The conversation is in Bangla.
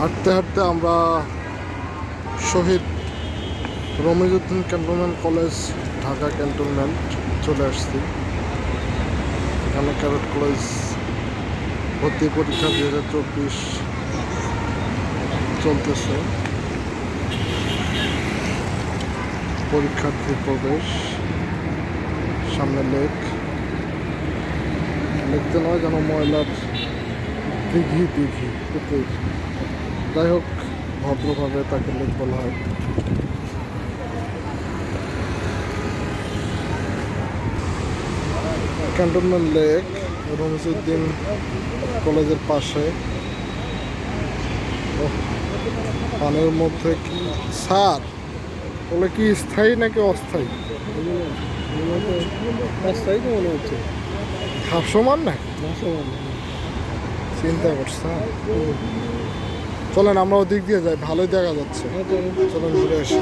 হাঁটতে হাঁটতে আমরা Shaheed Ramizuddin cantonment college, Dhaka cantonment চলে আসছি। এখানে ক্যারেট কলেজ ভর্তি পরীক্ষা দু হাজার চব্বিশ চলতেছে। পরীক্ষার্থী প্রবেশ, সামনে লেক। লিখতে নয় যেন ময়লার দিঘি দিঘি পুকুর যাই হোক ভদ্রভাবে তাকে লেক বলা হয়। ক্যান্টনমেন্ট লেক রমিজুদ্দিন কলেজের পাশে। পানির মধ্যে কি? সার ওগুলো কি স্থায়ী নাকি অস্থায়ী? রাস্তায় তো মনে হচ্ছে। ভাসমান না? ভাসমান চিন্তা করছে? চলেন আমরা ওদিক দিয়ে যাই ভালোই দেখা যাচ্ছে চলো। চলেন ঘুরে আসি